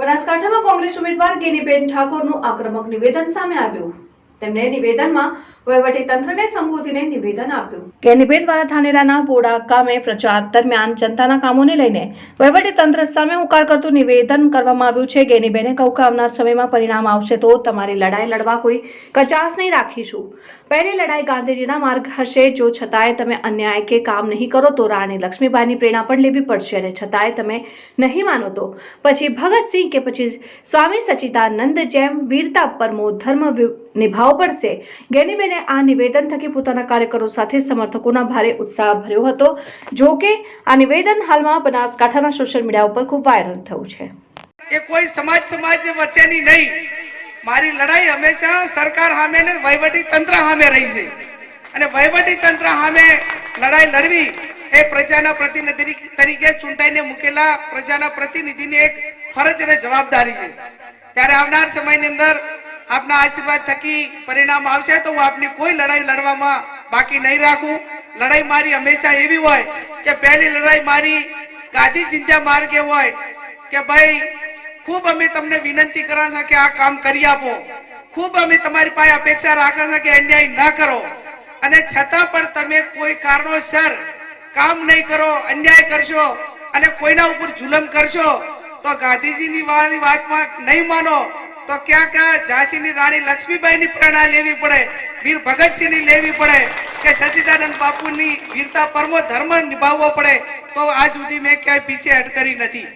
બનાસકાંઠામાં કોંગ્રેસ ઉમેદવાર ગેનીબેન ઠાકોરનું આક્રમક નિવેદન સામે આવ્યું. તેમણે નિવેદનમાં વહીવટીતંત્રને સંબોધીને નિવેદન આપ્યું. ગેનીબેન દ્વારા થાનેરાના બોડા ગામે પ્રચાર દરમિયાન જનતાના કામોને લઈને વહીવટીતંત્ર સામે હુકાર કરતું નિવેદન કરવામાં આવ્યું છે. ગેનીબેને કહ્યું કે આવનાર સમયમાં પરિણામ આવશે તો તમારી લડાઈ લડવા કોઈ કચાસ નહીં રાખીશું. પહેલી લડાઈ ગાંધીજીના માર્ગ હશે. જો છતાંય તમે અન્યાય કે કામ નહીં કરો તો રાણી લક્ષ્મીબાઈની પ્રેરણા પણ લેવી પડશે અને છતાંય તમે નહીં માનો તો પછી ભગતસિંહ કે પછી સ્વામી સચિદાનંદ જેમ વીરતા પરમો ધર્મ નિભાવવો પડશે. ગેનીબેને આ નિવેદન થકી પોતાના કાર્યકરો સાથે સમર્થકોના ભારે ઉત્સાહ ભર્યો હતો. જો કે, આ નિવેદન હાલમાં બનાસકાંઠાના સોશિયલ મીડિયા ઉપર ખૂબ વાયરલ થયું છે. એ કોઈ સમાજ સમાજ વચ્ચેની નહીં. મારી લડાઈ હંમેશા સરકાર સામે ને વહીવટી તંત્ર સામે રહી છે. અને વહીવટી તંત્ર સામે લડાઈ લડવી એ પ્રજાના પ્રતિનિધિ તરીકે ચૂંટાઈને મૂકેલા પ્રજાના પ્રતિનિધિની એક ફરજ અને જવાબદારી છે. ત્યારે આવનાર સમયની અંદર આપના આશીર્વાદ થકી પરિણામ આવશે તો હું આપની કોઈ લડાઈ લડવામાં બાકી નહીં રાખું. લડાઈ મારી હંમેશા એવી હોય કે પહેલી લડાઈ મારી ગાંધી ચિંતા માર્ગે હોય કે ભાઈ, ખૂબ અમે તમને વિનંતી કરા કે આ કામ કરી આપો. ખૂબ અમે તમારી પાસે અપેક્ષા રાખે કે અન્યાય ન કરો. અને છતાં પણ તમે કોઈ કારણોસર કામ નહીં કરો, અન્યાય કરશો અને કોઈના ઉપર જુલમ કરશો, તો ગાંધીજીની વાળની વાતમાં નહીં માનો. તો ક્યાં ક્યાં ઝાંસીની રાણી લક્ષ્મીબાઈની પ્રેરણા લેવી પડે? વીર ભગતસિંહની લેવી પડે કે સચ્ચિદાનંદ બાપુની વીરતા પરમો ધર્મ નિભાવવો પડે? તો આજ સુધી મેં ક્યાંય પીછે હટ કરી નથી.